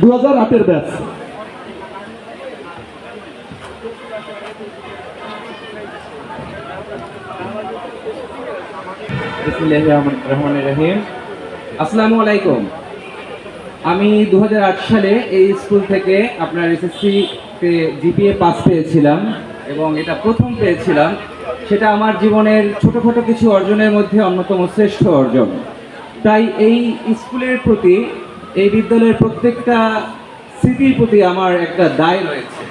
দু হাজার আটের ব্যাচ রহমান- রহিম। আসসালামু আলাইকুম। আমি দু হাজার আট সালে এই স্কুল থেকে আপনার এসএসসি তে জিপিএ পাস পেয়েছিলাম এবং এটা প্রথম পেয়েছিলাম। সেটা আমার জীবনের ছোটোখাটো কিছু অর্জনের মধ্যে অন্যতম শ্রেষ্ঠ অর্জন। তাই এই স্কুলের প্রতি এই বিদ্যালয়ের প্রত্যেকটা স্মৃতির প্রতি আমার একটা দায় রয়েছে।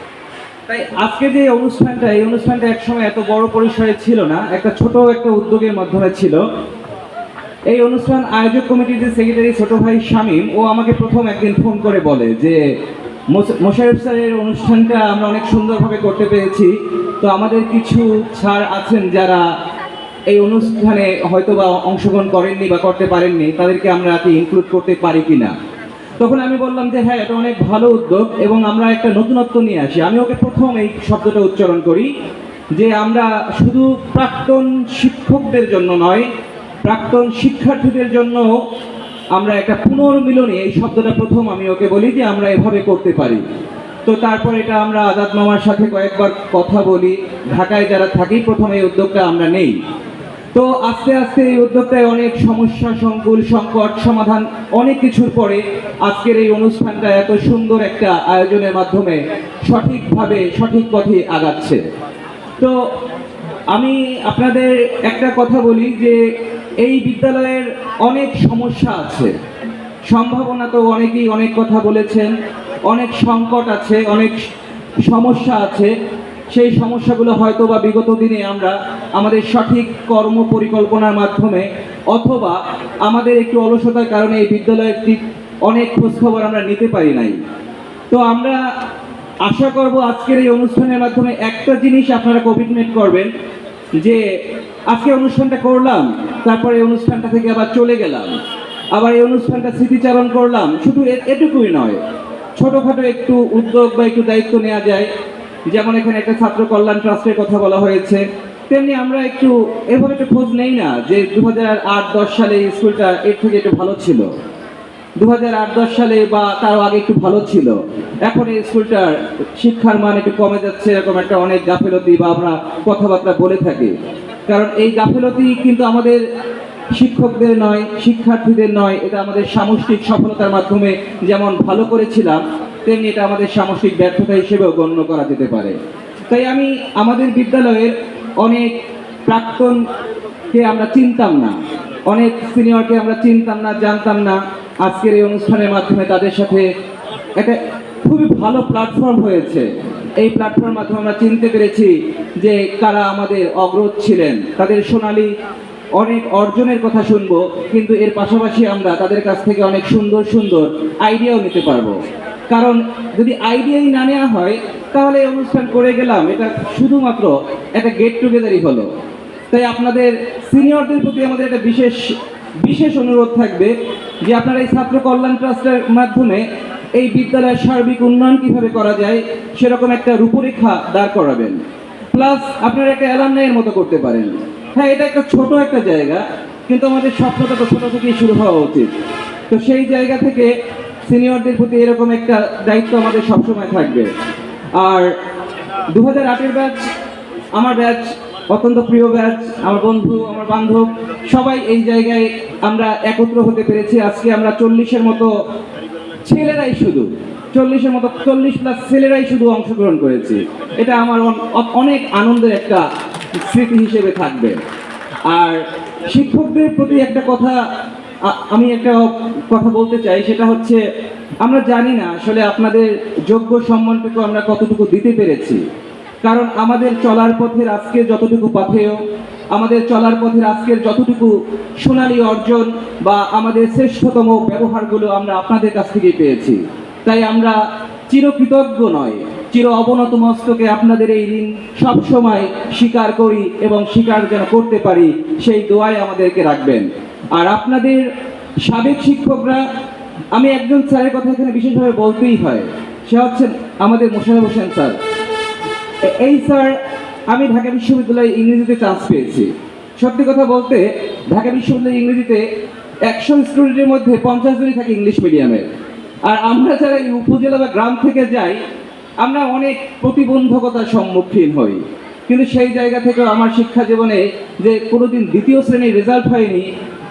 তাই আজকে যে অনুষ্ঠানটা এই অনুষ্ঠানটা একসময় এত বড় পরিসরে ছিল না একটা ছোট একটা উদ্যোগের মাধ্যমে ছিল। এই অনুষ্ঠান আয়োজক কমিটির যে সেক্রেটারি ছোট ভাই শামীম ও আমাকে প্রথম একদিন ফোন করে বলে যে মোশ- মোশাররফ স্যারের অনুষ্ঠানটা আমরা অনেক সুন্দরভাবে করতে পেরেছি। তো আমাদের কিছু ছাড় আছেন যারা এই অনুষ্ঠানে হয়তো বা অংশগ্রহণ করেননি বা করতে পারেননি তাদেরকে আমরা কি ইনক্লুড করতে পারি কিনা? তখন আমি বললাম যে হ্যাঁ এটা অনেক ভালো উদ্যোগ এবং আমরা একটা নতুনত্ব নিয়ে আসি। আমি ওকে প্রথম এই শব্দটা উচ্চারণ করি যে আমরা শুধু প্রাক্তন শিক্ষকদের জন্য নয়, প্রাক্তন শিক্ষার্থীদের জন্য আমরা একটা পুনর্মিলনী, এই শব্দটা প্রথম আমি ওকে বলি যে আমরা এভাবে করতে পারি। তো তারপর এটা আমরা আজাদ মামার সাথে কয়েকবার কথা বলি। ঢাকায় যারা থাকি, প্রথম এই উদ্যোগটা আমরা নেই। তো আস্তে আস্তে এই উদ্যোগটায় অনেক সমস্যা, সংকুল, সংকট, সমাধান, অনেক কিছুর পরে আজকের এই অনুষ্ঠানটা এত সুন্দর একটা আয়োজনের মাধ্যমে সঠিকভাবে, সঠিক পথে আগাচ্ছে। তো আমি আপনাদের একটা কথা বলি যে এই বিদ্যালয়ের অনেক সমস্যা আছে। সম্ভাবনা তো অনেকেই অনেক কথা বলেছেন, অনেক সংকট আছে, অনেক সমস্যা আছে। সেই সমস্যাগুলো হয়তো বা বিগত দিনে আমরা আমাদের সঠিক কর্ম পরিকল্পনার মাধ্যমে অথবা আমাদের একটু অলসতার কারণে এই বিদ্যালয়ের অনেক খোঁজখবর আমরা নিতে পারি নাই। তো আমরা আশা করব আজকের এই অনুষ্ঠানের মাধ্যমে একটা জিনিস আপনারা কমিটমেন্ট করবেন, যে আজকে অনুষ্ঠানটা করলাম, তারপরে এই অনুষ্ঠানটা থেকে আবার চলে গেলাম, আবার এই অনুষ্ঠানটা স্মৃতিচারণ করলাম, শুধু এটুকুই নয়, ছোটোখাটো একটু উদ্যোগ বা একটু দায়িত্ব নেওয়া যায় যেমন এখানে একটা ছাত্র কল্যাণ ট্রাস্টের কথা বলা হয়েছে, তেমনি আমরা একটু, এভাবে একটু খোঁজ নেই না যে দু হাজার আট, দশ সালে স্কুলটা এর থেকে একটু ভালো ছিল। দু হাজার আট, দশ সালে বা তারও আগে একটু ভালো ছিল। এখন এই স্কুলটার শিক্ষার মান একটু কমে যাচ্ছে, এরকম একটা অনেক গাফেলতি বা আমরা কথাবার্তা বলে থাকি। কারণ এই গাফেলতি কিন্তু আমাদের শিক্ষকদের নয়, শিক্ষার্থীদের নয়, এটা আমাদের সামষ্টিক সফলতার মাধ্যমে যেমন ভালো করেছিলাম, তেমনি এটা আমাদের সামষ্টিক ব্যর্থতা হিসেবেও গণ্য করা যেতে পারে। তাই আমি আমাদের বিদ্যালয়ের অনেক প্রাক্তনকে আমরা চিনতাম না, অনেক সিনিয়রকে আমরা চিনতাম না, জানতাম না। আজকের এই অনুষ্ঠানের মাধ্যমে তাদের সাথে একটা খুবই ভালো প্ল্যাটফর্ম হয়েছে। এই প্ল্যাটফর্মের মাধ্যমে আমরা চিনতে পেরেছি যে কারা আমাদের অগ্রজ ছিলেন। তাদের সোনালী অনেক অর্জনের কথা শুনব, কিন্তু এর পাশাপাশি আমরা তাদের কাছ থেকে অনেক সুন্দর সুন্দর আইডিয়াও নিতে পারব। কারণ যদি আইডিয়াই না নেওয়া হয়, তাহলে অনুষ্ঠান করে গেলাম। এটা শুধুমাত্র একটা গেট টুগেদারই হলো। তাই আপনাদের সিনিয়রদের প্রতি আমাদের একটা বিশেষ বিশেষ অনুরোধ থাকবে যে আপনারা এই ছাত্র কল্যাণ ট্রাস্টের মাধ্যমে এই বিদ্যালয়ের সার্বিক উন্নয়ন কীভাবে করা যায়, সেরকম একটা রূপরেখা দাঁড় করাবেন। প্লাস আপনারা একটা অ্যালামনাইয়ের মতো করতে পারেন। হ্যাঁ এটা একটা ছোট একটা জায়গা, কিন্তু আমাদের স্বপ্নটা তো ছোট থেকেই শুরু হওয়া উচিত। তো সেই জায়গা থেকে সিনিয়রদের প্রতি এরকম একটা দায়িত্ব আমাদের সবসময় থাকবে। আর দু হাজার আটের ব্যাচ, আমার ব্যাচ, অত্যন্ত প্রিয় ব্যাচ, আমার বন্ধু, আমার বান্ধব, সবাই এই জায়গায় আমরা একত্র হতে পেরেছি। আজকে আমরা চল্লিশের মতো ছেলেরাই শুধু, চল্লিশের মতো চল্লিশ প্লাস ছেলেরাই শুধু অংশগ্রহণ করেছি। এটা আমার অনেক আনন্দের একটা স্মৃতি হিসেবে থাকবে। আর শিক্ষকদের প্রতি একটা কথা আমি একটা কথা বলতে চাই, সেটা হচ্ছে, আমরা জানি না আসলে আপনাদের যোগ্য সম্মানটুকু আমরা কতটুকু দিতে পেরেছি। কারণ আমাদের চলার পথের আজকে যতটুকু পাথেয়, আমাদের চলার পথের আজকের যতটুকু সোনালী অর্জন বা আমাদের শ্রেষ্ঠতম ব্যবহারগুলো আমরা আপনাদের কাছ থেকেই পেয়েছি। তাই আমরা চিরকৃতজ্ঞ নয়। চির অবনত মস্তকে আপনাদের এই ঋণ সবসময় স্বীকার করি এবং স্বীকার যেন করতে পারি, সেই দোয়াই আমাদেরকে রাখবেন। আর আপনাদের সাবেক শিক্ষকরা, আমি একজন স্যারের কথা এখানে বিশেষভাবে বলতেই হয়, সে হচ্ছেন আমাদের মোশারফ হোসেন স্যার। এই স্যার, আমি ঢাকা বিশ্ববিদ্যালয়ে ইংরেজিতে চান্স পেয়েছি। সত্যি কথা বলতে, ঢাকা বিশ্ববিদ্যালয়ে ইংরেজিতে একশো স্টুডেন্টের মধ্যে পঞ্চাশ জনই থাকে ইংলিশ মিডিয়ামের আর আমরা যারা এই উপজেলা বা গ্রাম থেকে যাই আমরা অনেক প্রতিবন্ধকতার সম্মুখীন হই। কিন্তু সেই জায়গা থেকে আমার শিক্ষা জীবনে যে কোনোদিন দ্বিতীয় শ্রেণির রেজাল্ট হয়নি,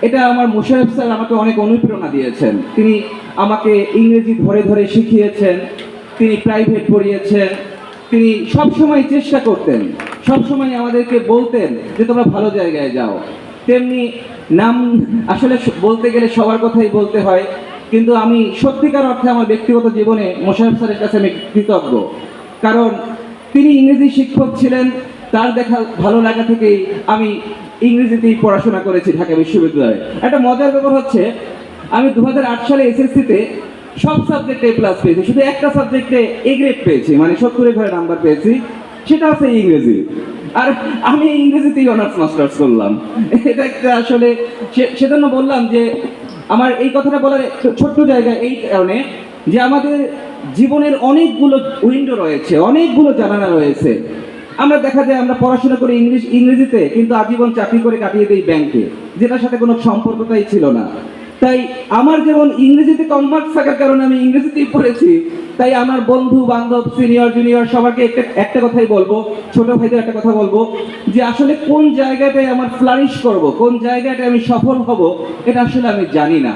এটা আমার মোশারফ স্যার আমাকে অনেক অনুপ্রেরণা দিয়েছেন। তিনি আমাকে ইংরেজি ধরে ধরে শিখিয়েছেন, তিনি প্রাইভেট পড়িয়েছেন, তিনি সব সময় চেষ্টা করতেন সব সময় আমাদেরকে বলতেন যে তোমরা ভালো জায়গায় যাও। তেমনি নাম, আসলে বলতে গেলে সবার কথাই বলতে হয় কিন্তু আমি সত্যিকার অর্থে আমার ব্যক্তিগত জীবনে মোশারফ স্যারের কাছে আমি কৃতজ্ঞ। কারণ তিনি ইংরেজি শিক্ষক ছিলেন, তার দেখা ভালো লাগা থেকেই আমি ইংরেজিতেই পড়াশোনা করেছি ঢাকা বিশ্ববিদ্যালয়ে। একটা মজার ব্যাপার হচ্ছে, আমি দু হাজার আট সালে এসএসসিতে সব সাবজেক্টে প্লাস পেয়েছি, শুধু একটা সাবজেক্টে এ গ্রেড পেয়েছি মানে সত্তরের ঘরে নাম্বার পেয়েছি, সেটা হচ্ছে ইংরেজি। আর আমি ইংরেজিতেই অনার্স মাস্টার্স করলাম। এটা একটা আসলে সেজন্য বললাম যে আমার এই কথাটা বলার ছোট্ট জায়গা এই কারণে যে আমাদের জীবনের অনেকগুলো উইন্ডো রয়েছে, অনেকগুলো জানানা রয়েছে। আমরা দেখা যায় আমরা পড়াশোনা করি ইংলিশ, ইংরেজিতে, কিন্তু আজীবন চাকরি করে কাটিয়ে দিই ব্যাংকে, যেটার সাথে কোনো সম্পর্কতাই ছিল না। তাই আমার যেমন ইংরেজিতে কম মার্কস থাকার কারণে আমি ইংরেজিতেই পড়েছি, তাই আমার বন্ধু, বান্ধব, সিনিয়র, জুনিয়র সবাইকে একটা একটা কথাই বলব, ছোট ভাইদের একটা কথা বলব, যে আসলে কোন জায়গাটায় আমার ফ্লারিশ করব, কোন জায়গাটায় আমি সফল হব, এটা আসলে আমি জানি না।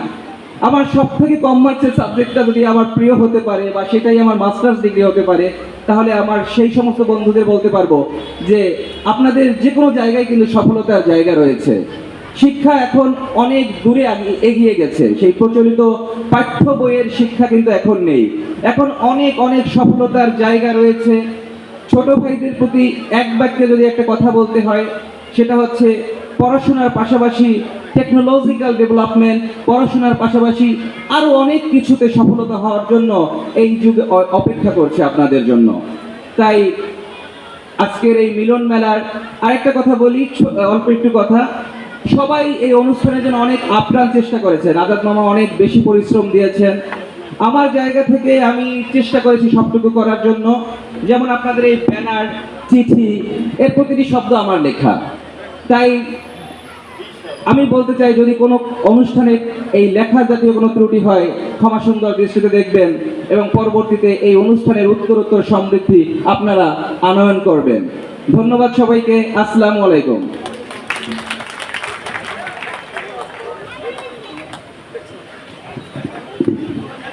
আমার সব থেকে কম মার্কসের সাবজেক্টটা যদি আমার প্রিয় হতে পারে বা সেটাই আমার মাস্টার্স ডিগ্রি হতে পারে, তাহলে আমার সেই সমস্ত বন্ধুদের বলতে পারব যে আপনাদের যে কোনো জায়গায় কিন্তু সফলতার জায়গা রয়েছে। শিক্ষা এখন অনেক দূরে এগিয়ে গেছে। সেই প্রচলিত পাঠ্য বইয়ের শিক্ষা কিন্তু এখন নেই। এখন অনেক অনেক সফলতার জায়গা রয়েছে। ছোট ভাইদের প্রতি এক বাক্যে যদি একটা কথা বলতে হয়, সেটা হচ্ছে পড়াশোনার পাশাপাশি টেকনোলজিক্যাল ডেভেলপমেন্ট পড়াশোনার পাশাপাশি আরও অনেক কিছুতে সফলতা হওয়ার জন্য এই যুগে অপেক্ষা করছে আপনাদের জন্য। তাই আজকের এই মিলন মেলার আরেকটা কথা বলি অল্প একটু কথা। সবাই এই অনুষ্ঠানের জন্য অনেক আপ্রাণ চেষ্টা করেছেন। আজাদ মামা অনেক বেশি পরিশ্রম দিয়েছেন। আমার জায়গা থেকে আমি চেষ্টা করেছি সবটুকু করার জন্য। যেমন আপনাদের এই ব্যানার, চিঠি, এর প্রতিটি শব্দ আমার লেখা। তাই আমি বলতে চাই, যদি কোনো অনুষ্ঠানে এই লেখা জাতীয় কোনো ত্রুটি হয়, ক্ষমা সুন্দর দৃষ্টিতে দেখবেন এবং পরবর্তীতে এই অনুষ্ঠানের উত্তরোত্তর সমৃদ্ধি আপনারা আনয়ন করবেন। ধন্যবাদ সবাইকে। আসসালামু আলাইকুম।